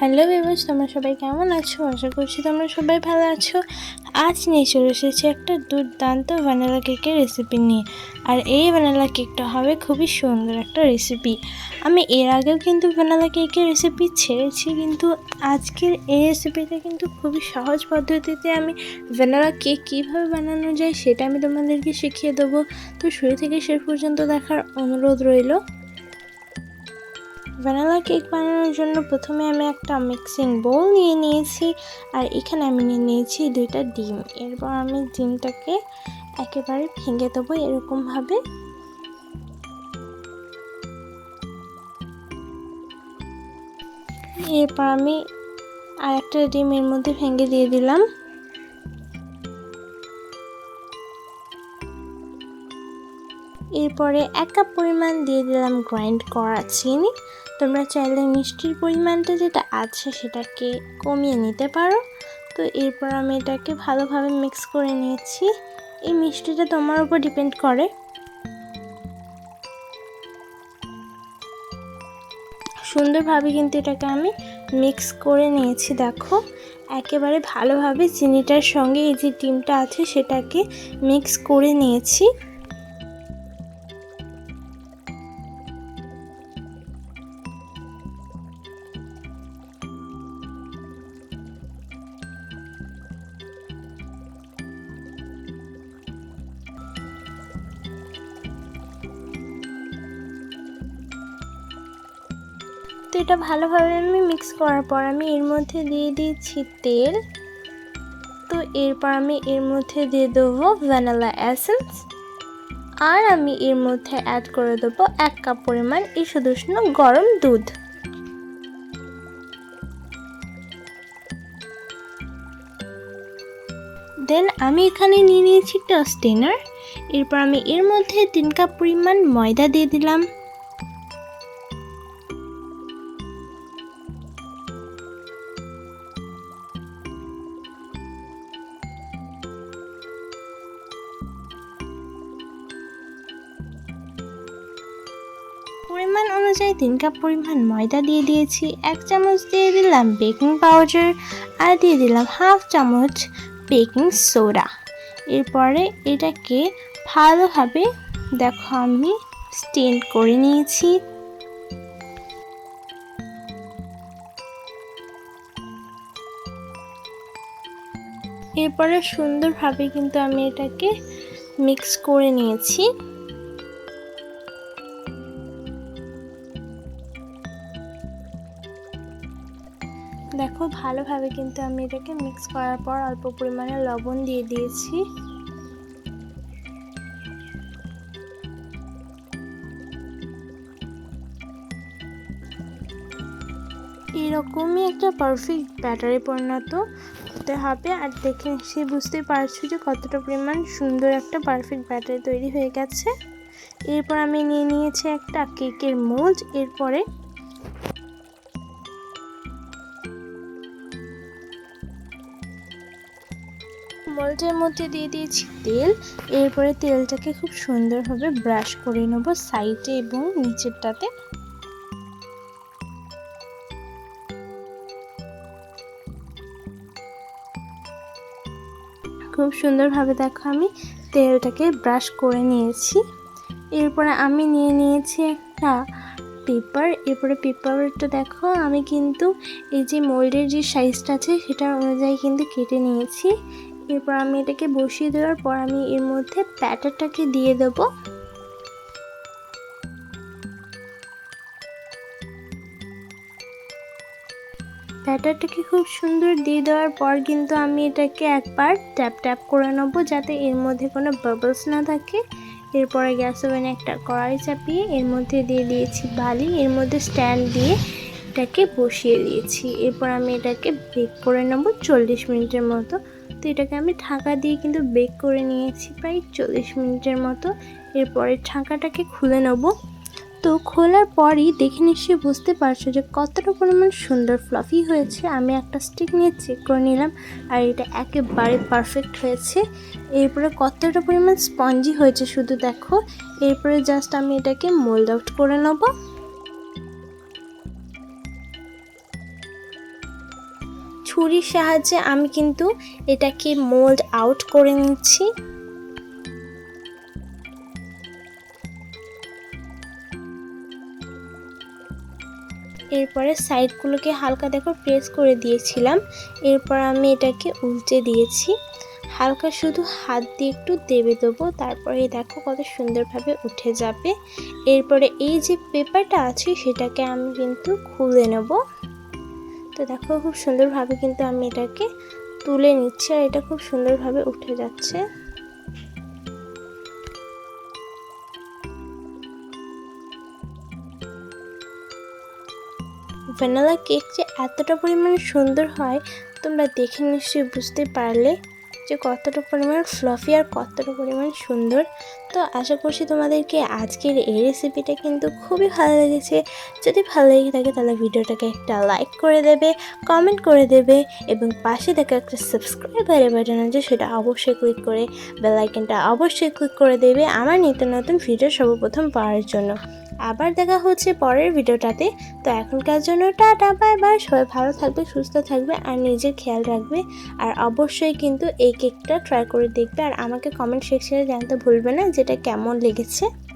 Hello বিবাস তোমরা সবাই কেমন আছো? আশা করছি তোমরা সবাই ভালো আছো। আজ নিয়ে চলে এসেছি একটা দুর্দান্ত ভ্যানিলা কেকের রেসিপি নিয়ে। আর এই ভ্যানিলা কেকটা হবে খুবই সুন্দর একটা রেসিপি আমি এর আগেও কিন্তু ভ্যানিলা কেকের রেসিপি ছেড়েছি, কিন্তু আজকের এই রেসিপিটা কিন্তু খুবই সহজ পদ্ধতিতে আমি ভ্যানিলা কেক কীভাবে বানানো যায় সেটা আমি তোমাদেরকে শিখিয়ে দেবো। তো শুরু থেকে শেষ পর্যন্ত দেখার অনুরোধ রইল। ভ্যানিলা কেক বানানোর জন্য প্রথমে আমি একটা মিক্সিং বোল নিয়ে নিয়েছি আর এখানে আমি নিয়ে নিয়েছি দুইটা ডিম। এরপর আমি ডিমটাকে একেবারে ভেঙে দেবো এরকমভাবে। এরপর আমি আর একটা ডিম এর মধ্যে ভেঙে দিয়ে দিলাম। এরপরে এক কাপ পরিমাণ দিয়ে দিলাম গ্রাইন্ড করা চিনি। তোমরা চাইলে মিষ্টির পরিমাণটা যেটা আছে সেটাকে কমিয়ে নিতে পারো। তো এরপর আমি এটাকে ভালোভাবে মিক্স করে নিয়েছি। এই মিষ্টিটা তোমার উপর ডিপেন্ড করে। সুন্দরভাবে কিন্তু এটাকে আমি মিক্স করে নিয়েছি, দেখো। একেবারে ভালোভাবে চিনিটার সঙ্গে এই যে ডিমটা আছে সেটাকে মিক্স করে নিয়েছি। তো এটা ভালোভাবে আমি মিক্স করার পর আমি এর মধ্যে দিয়ে দিয়েছি তেল। তো এরপর আমি এর মধ্যে দিয়ে দেবো ভ্যানিলা অ্যাসেন্স আর আমি এর মধ্যে অ্যাড করে দেবো এক কাপ পরিমাণ ইসুদুষ্ণ গরম দুধ। দেন আমি এখানে নিয়ে নিয়েছি টস্টেনার এরপর আমি এর মধ্যে তিন কাপ পরিমাণ ময়দা দিয়ে দিলাম। পরিমাণ অনুযায়ী তিন কাপ পরিমাণ ময়দা দিয়ে দিয়েছি, এক চামচ দিয়ে দিলাম বেকিং পাউডার আর দিয়ে দিলাম হাফ চামচ বেকিং সোডা। এরপরে এটাকে ভালোভাবে দেখো আমি স্টেন করে নিয়েছি। এরপরে সুন্দরভাবে কিন্তু আমি এটাকে মিক্স করে নিয়েছি। দেখো, ভালোভাবে কিন্তু আমি এটাকে মিক্স করার পর অল্প পরিমাণে লবণ দিয়ে দিয়েছি। এরকমই একটা পারফেক্ট ব্যাটারে পরিণত হতে হবে। আর দেখে সে বুঝতে পারছ যে কতটা পরিমাণ সুন্দর একটা পারফেক্ট ব্যাটারি তৈরি হয়ে গেছে। এরপর আমি নিয়ে নিয়েছি একটা কেকের মোল্ড এরপরে মোল্ডের মধ্যে দিয়ে দিয়েছি তেল। এরপরে তেলটাকে খুব সুন্দরভাবে ব্রাশ করে নেব সাইডে এবং নিচেরটাতে। খুব সুন্দরভাবে দেখো আমি তেলটাকে ব্রাশ করে নিয়েছি। এরপরে আমি নিয়ে নিয়েছি একটা পেপার। এরপরে পেপারটা দেখো, আমি কিন্তু এই যে মোল্ডের যে সাইজটা আছে সেটার অনুযায়ী কিন্তু কেটে নিয়েছি। এরপর আমি এটাকে বসিয়ে দেওয়ার পর আমি এর মধ্যে ব্যাটারটাকে দিয়ে দেবো। ব্যাটারটাকে খুব সুন্দর দিয়ে দেওয়ার পর কিন্তু আমি এটাকে একবার ট্যাপ ট্যাপ করে নেব যাতে এর মধ্যে কোনো বাবলস না থাকে। এরপরে গ্যাস ওভেনে একটা কড়াই চাপিয়ে এর মধ্যে দিয়ে দিয়েছি বালি, এর মধ্যে স্ট্যান্ড দিয়ে এটাকে বসিয়ে দিয়েছি। এরপর আমি এটাকে বেক করে নেব চল্লিশ মিনিটের মতো। তো এটাকে আমি ঢাকা দিয়ে কিন্তু বেক করে নিয়েছি প্রায় চল্লিশ মিনিটের মতো। এরপরে ঢাকাটাকে খুলে নেব। তো খোলার পরই দেখে নিশ্চয়ই বুঝতে পারছ যে কতটা পরিমাণ সুন্দর ফ্লাফি হয়েছে। আমি একটা স্টিক নিয়ে চেক করে নিলাম আর এটা একেবারে পারফেক্ট হয়েছে। এরপরে কতটা পরিমাণ স্পঞ্জি হয়েছে শুধু দেখো। এরপরে জাস্ট আমি এটাকে মোল্ড আউট করে নেব। ছুরির সাহায্যে আমি কিন্তু এটাকে মোল্ড আউট করে নিচ্ছি। এরপরে সাইডগুলোকে হালকা দেখো প্রেস করে দিয়েছিলাম। এরপর আমি এটাকে উল্টে দিয়েছি। হালকা শুধু হাত দিয়ে একটু দেবে দেবো, তারপরে দেখো কত সুন্দরভাবে উঠে যাবে। এরপরে এই যে পেপারটা আছে, সেটাকে আমি কিন্তু খুলে নেব। তো দেখো খুব সুন্দরভাবে কিন্তু আমি এটাকে তুলে নিচ্ছি আর এটা খুব সুন্দরভাবে উঠে যাচ্ছে। ভ্যানিলা কেক যে এতটা পরিমাণে সুন্দর হয়, তোমরা দেখে নিশ্চয়ই বুঝতে পারলে। যে কতটা পরিমাণ ফ্লফি আর কতটা পরিমাণ সুন্দর। তো আশা করছি তোমাদেরকে আজকের এই রেসিপিটা কিন্তু খুবই ভালো লেগেছে। যদি ভালো লেগে থাকে তাহলে ভিডিওটাকে একটা লাইক করে দেবে কমেন্ট করে দেবে এবং পাশে দেখা একটা সাবস্ক্রাইবারের বাটন আছে সেটা অবশ্যই ক্লিক করে বেল আইকনটা অবশ্যই ক্লিক করে দেবে আমার নিত্য নতুন ভিডিও সর্বপ্রথম পাওয়ার জন্য। আবার দেখা হচ্ছে পরের ভিডিওটাতে। তো এখনকার জন্য টাটা, বাই বাই। সবাই ভালো থাকবে, সুস্থ থাকবে আর নিজের খেয়াল রাখবে। আর অবশ্যই কিন্তু এই কেকটা ট্রাই করে দেখবে। আর আমাকে কমেন্ট সেকশনে জানতে ভুলবে না যেটা কেমন লেগেছে।